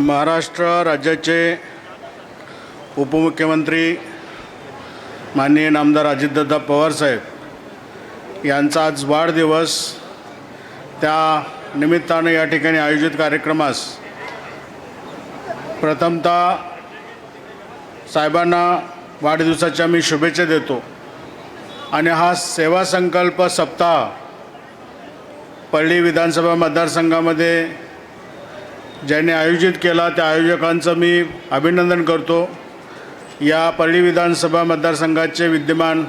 महाराष्ट्र राज्याचे उपमुख्यमंत्री माननीय नामदार अजितदादा पवारसाहेब यांचा आज वाढदिवस त्या निमित्तानं या ठिकाणी आयोजित कार्यक्रमास प्रथमतः साहेबांना वाढदिवसाच्या मी शुभेच्छा देतो. आणि हा सेवा संकल्प सप्ताह पल्ली विधानसभा मतदारसंघामध्ये ज्यांनी आयोजित केला त्या आयोजकांचं मी अभिनंदन करतो. या परळी विधानसभा मतदारसंघाचे विद्यमान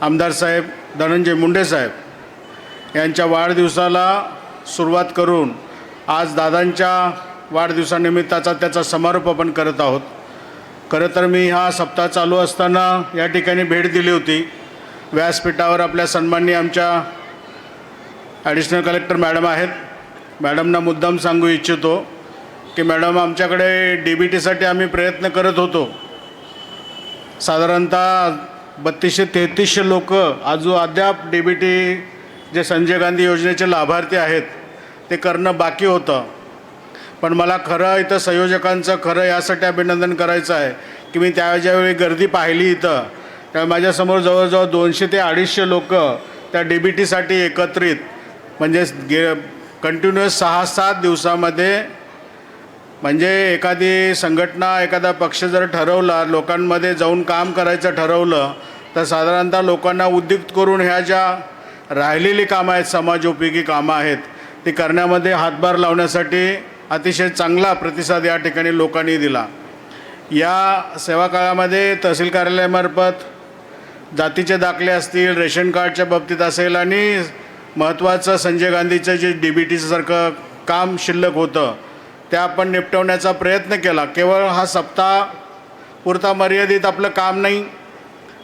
आमदार साहेब धनंजय मुंडे साहेब यांच्या वाढदिवसाला सुरुवात करून आज दादांच्या वाढदिवसानिमित्ताचा त्याचा समारोप आपण करत आहोत. खरं तर मी हा सप्ताह चालू असताना या ठिकाणी भेट दिली होती. व्यासपीठावर आपल्या सन्माननीय आमच्या ॲडिशनल कलेक्टर मॅडम आहेत. मॅडमना मुद्दाम सांगू इच्छितो की मॅडम आमच्याकडे डी बी टीसाठी आम्ही प्रयत्न करत होतो. साधारणतः बत्तीसशे तेहतीसशे लोक अजून अद्याप डी बी टी जे संजय गांधी योजनेचे लाभार्थी आहेत ते करणं बाकी होतं. पण मला खरं इथं संयोजकांचं खरं यासाठी अभिनंदन करायचं आहे की मी त्या ज्यावेळी गर्दी पाहिली इथं त्यावेळी माझ्यासमोर जवळजवळ दोनशे ते अडीचशे लोक त्या डी बी टीसाठी एकत्रित म्हणजे गे कंटिन्युअस सहा सात दिवसामध्ये म्हणजे एखादी संघटना एखादा पक्ष जर ठरवला लोकांमध्ये जाऊन काम करायचं ठरवलं तर साधारणतः लोकांना उद्युक्त करून ह्या ज्या राहिलेली कामं आहेत समाजोपयोगी कामं आहेत ती करण्यामध्ये हातभार लावण्यासाठी अतिशय चांगला प्रतिसाद या ठिकाणी लोकांनी दिला. या सेवा काळामध्ये तहसील कार्यालयामार्फत जातीचे दाखले असतील रेशन कार्डच्या बाबतीत असेल आणि महत्त्वाचं संजय गांधीचं जे डी बी टीसारखं काम शिल्लक होतं ते आपण निपटवण्याचा प्रयत्न केला. केवळ हा सप्ताह पुरता मर्यादित आपलं काम नाही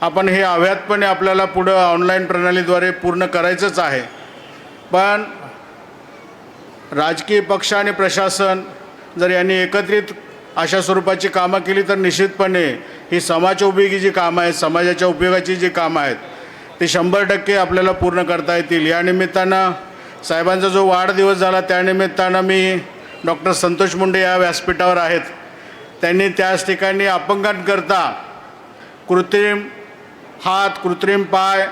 आपण हे अव्यातपणे आपल्याला पुढं ऑनलाईन प्रणालीद्वारे पूर्ण करायचंच आहे. पण राजकीय पक्ष आणि प्रशासन जर यांनी एकत्रित अशा स्वरूपाची कामं केली तर निश्चितपणे ही समाजोपयोगी जी कामं आहेत समाजाच्या उपयोगाची जी कामं आहेत ते शंभर टक्के आपल्याला पूर्ण करता येतील. या निमित्तानं साहेबांचा जो वाढदिवस झाला त्यानिमित्तानं मी डॉक्टर संतोष मुंडे या व्यासपीठावर आहेत. त्यांनी त्याच ठिकाणी अपंगांकरता कृत्रिम हात कृत्रिम पाय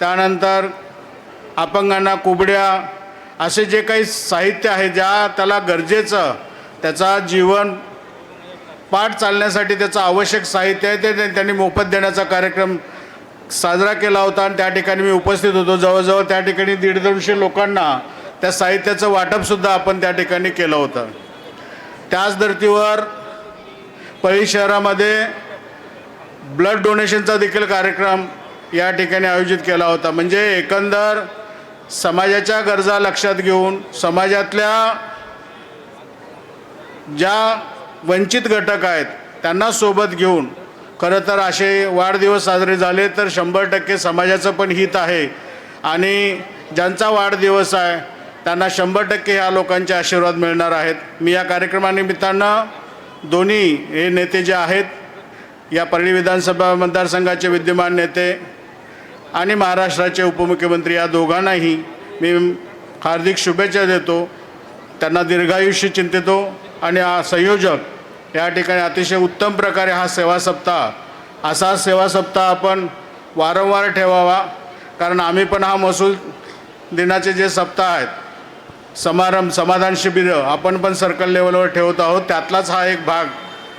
त्यानंतर अपंगांना कुबड्या असे जे काही साहित्य आहे ज्या त्याला गरजेचं त्याचा जीवन पाठ चालण्यासाठी त्याचं आवश्यक साहित्य आहे ते त्यांनी मोफत देण्याचा कार्यक्रम साजरा केला होता आणि त्या ठिकाणी मी उपस्थित होतो. जवळजवळ त्या ठिकाणी दीड दोनशे लोकांना त्या साहित्याचं वाटपसुद्धा आपण त्या ठिकाणी केलं होतं. त्याच धर्तीवर पळी शहरामध्ये ब्लड डोनेशनचा देखील कार्यक्रम या ठिकाणी आयोजित केला होता. म्हणजे एकंदर समाजाच्या गरजा लक्षात घेऊन समाजातल्या ज्या वंचित घटक आहेत त्यांना सोबत घेऊन खरं तर असे वाढदिवस साजरे झाले तर शंभर टक्के समाजाचं पण हित आहे. आणि ज्यांचा वाढदिवस आहे त्यांना शंभर टक्के ह्या लोकांचे आशीर्वाद मिळणार आहेत. मी या कार्यक्रमानिमित्तानं दोन्ही हे नेते जे आहेत या परळी विधानसभा मतदारसंघाचे विद्यमान नेते आणि महाराष्ट्राचे उपमुख्यमंत्री या दोघांनाही मी हार्दिक शुभेच्छा देतो. त्यांना दीर्घायुष्य चिंतितो आणि हा संयोजक या ठिकाणी अतिशय उत्तम प्रकारे हा सेवा सप्ताह असा सेवा सप्ताह आपण वारंवार ठेवावा कारण आम्ही पण हा महसूल दिनाचे जे सप्ताह आहेत समारंभ समाधान शिबिरं आपण पण सर्कल लेवलवर ठेवत आहोत. त्यातलाच हा एक भाग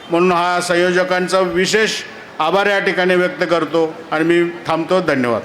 म्हणून हा संयोजकांचा विशेष आभार या ठिकाणी व्यक्त करतो. आणि मी थांबतो. धन्यवाद.